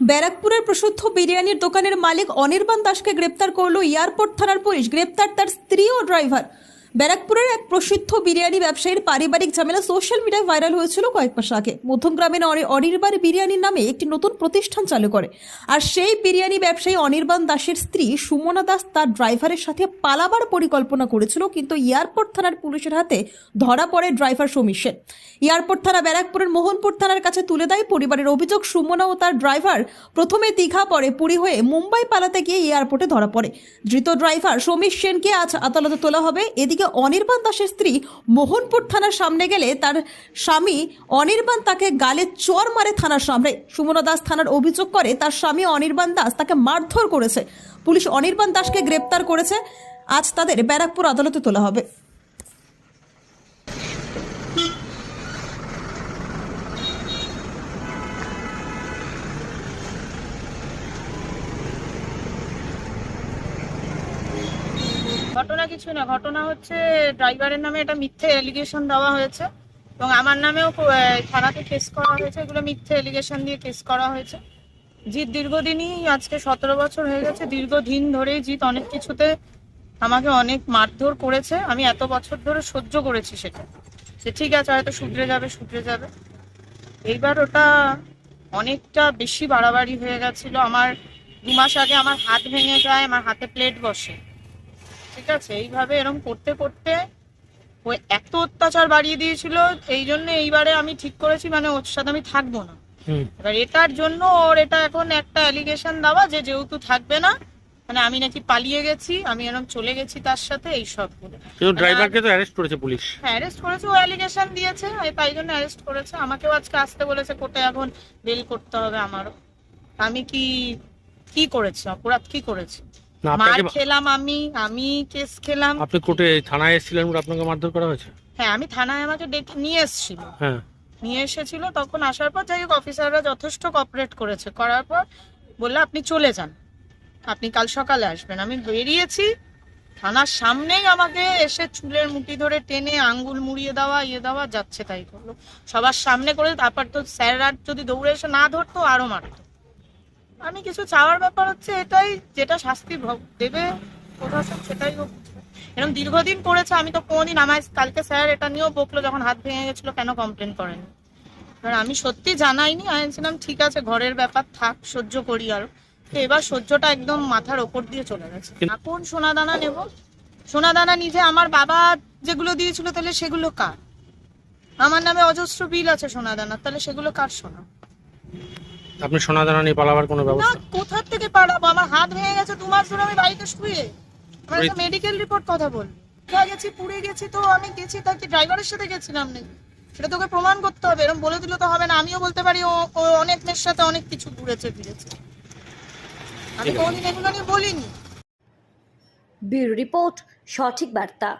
ব্যারাকপুরের প্রসিদ্ধ বিরিয়ানির দোকানের মালিক অনির্বাণ দাসকে গ্রেপ্তার করল এয়ারপোর্ট থানার পুলিশ। গ্রেপ্তার তার স্ত্রী ও ড্রাইভার। ব্যারাকপুরের এক প্রসিদ্ধ বিরিয়ানি ব্যবসায়ীর পারিবারিক ঝামেলা সোশ্যাল মিডিয়ায় ভাইরাল হয়েছিল কয়েক মাস আগে। মধ্যমগ্রামের অনি- অনির্বাণ বিরিয়ানির নামে একটি নতুন প্রতিষ্ঠান চালু করে। আর সেই বিরিয়ানি ব্যবসায়ী অনির্বাণ দাসের স্ত্রী সুমনা দাস তার ড্রাইভারের সাথে পালাবার পরিকল্পনা করেছিল, কিন্তু এয়ারপোর্ট থানার পুলিশের হাতে ধরা পড়ে ড্রাইভার সমীর সেন। এয়ারপোর্ট থানা ব্যারাকপুরের মোহনপুর থানার কাছে তুলে দেয় পরিবারের অভিযোগ, সুমনা ও তার ড্রাইভার প্রথমে দীঘা পরে পুরী হয়ে মুম্বাই পালাতে গিয়ে এয়ারপোর্টে ধরা পড়ে। ধৃত ড্রাইভার সমীর সেনকে আজ আদালতে তোলা হবে। এদিকে অনির্বাণ দাসের স্ত্রী মোহনপুর থানার সামনে গেলে তার স্বামী অনির্বাণ তাকে গালে চর মারে থানার সামনে। সুমনা দাস থানার অভিযোগ করে তার স্বামী অনির্বাণ দাস তাকে মারধর করেছে। পুলিশ অনির্বাণ দাসকে গ্রেপ্তার করেছে। আজ তাদের ব্যারাকপুর আদালতে তোলা হবে। ঘটনা কিছু না, ঘটনা হচ্ছে ড্রাইভারের নামে এটা মিথ্যে এলিগেশন দেওয়া হয়েছে এবং আমার নামেও থানাতে কেস করা হয়েছে, এগুলো মিথ্যে এলিগেশন দিয়ে কেস করা হয়েছে। জিৎ দীর্ঘদিনই আজকে সতেরো বছর হয়ে গেছে, দীর্ঘদিন ধরেই জিৎ অনেক কিছুতে আমাকে অনেক মারধর করেছে, আমি এত বছর ধরে সহ্য করেছি সেটা। সে ঠিক আছে, হয়তো শুধরে যাবে শুধরে যাবে। এইবার ওটা অনেকটা বেশি বাড়াবাড়ি হয়ে গেছিল। আমার দু মাস আগে আমার হাত ভেঙে যায়, আমার হাতে প্লেট বসে। ঠিক আছে এইভাবে এরকম করতে করতে ও এত অত্যাচার বাড়িয়ে দিয়েছিল এই জন্য এইবারে আমি ঠিক করেছি মানে ওর সাথে আমি থাকব না। এবার এটার জন্য ওর এটা এখন একটা অ্যালিগেশন দেওয়া যে যেহেতু থাকবে না মানে আমি নাকি পালিয়ে গেছি আমি এরকম চলে গেছি তার সাথে এই সব কিন্তু ড্রাইভারকে তো অ্যারেস্ট করেছে পুলিশ। হ্যাঁ অ্যারেস্ট করেছে ও অ্যালিগেশন দিয়েছে আর তাই জন্য অ্যারেস্ট করেছে। আমাকেও আজকে আসতে বলেছে কোর্টে এখন বেল করতে হবে আমারও। আমি কি কি করেছি অপরাধ কি করেছি? না মার আপনাকে খেলাম আমি আমি কেস খেলাম। আপনি কোর্টে থানায় এসেছিলেন বলে আপনাকে মারধর করা হয়েছে? হ্যাঁ আমি থানায় আমাকে ডেকে নিয়ে এসেছিল। হ্যাঁ। নিয়ে এসেছিল তখন আসার পর যাই হোক অফিসাররা যথেষ্ট কপারেট করেছে। করার পর বলল আপনি চলে যান। আপনি কাল সকালে আসবেন। আমি বেরিয়েছি থানার সামনেই আমাকে এসে চুলের মুঠি ধরে টেনে আঙ্গুল মুড়িয়ে দেওয়া ইয়ে দেওয়া যাচ্ছে তাই করল। সবার সামনে করে তারপর তো স্যাররা যদি দৌড়ে এসে না ধরতো আরও মারতো। আমি কিছু চাওয়ার ব্যাপার হচ্ছে এটাই যেটা শাস্তি দেবে প্রশাসন সেটাই হোক। এরকম দীর্ঘদিন করেছে আমি তো কোনোদিন আমায় কালকে স্যার এটা নিয়েও বকলো যখন হাত ভেঙে গেছিল কেন কমপ্লেন করেনি? এবার আমি সত্যি জানাইনি আমি ছিলাম ঠিক আছে ঘরের ব্যাপার থাক সহ্য করি আর। তো এবার সহ্যটা একদম মাথার ওপর দিয়ে চলে গেছে। এখন সোনা দানা নেব। সোনা দানা নিজে আমার বাবা যেগুলো দিয়েছিল তাহলে সেগুলো কার? আমার নামে অজস্র বিল আছে সোনা দানা তাহলে সেগুলো কার সোনা? আপনি সোনা দানা নিয়ে পালাবার কোনো না ব্যবস্থা? কোথার থেকে পালাবো? আমার হাত ভেঙে গেছে দু মাস ধরে আমি বাড়িতে শুয়ে। আমার একটা মেডিকেল রিপোর্ট কথা বল। কোথায় গেছি পুড়ে গেছি তো আমি গেছি তাকে ড্রাইভারের সাথে গেছিলাম নাকি? সেটা তোকে প্রমাণ করতে হবে এরকম বলে দিলে তো হবে না। আমিও বলতে পারি ও ও অনেক মেয়ের সাথে অনেক কিছু ঘুরেছে ফিরেছে। আমি। কোনদিন এগুলো নিয়ে বলিনি। ব্যুরো রিপোর্ট সঠিক বার্তা।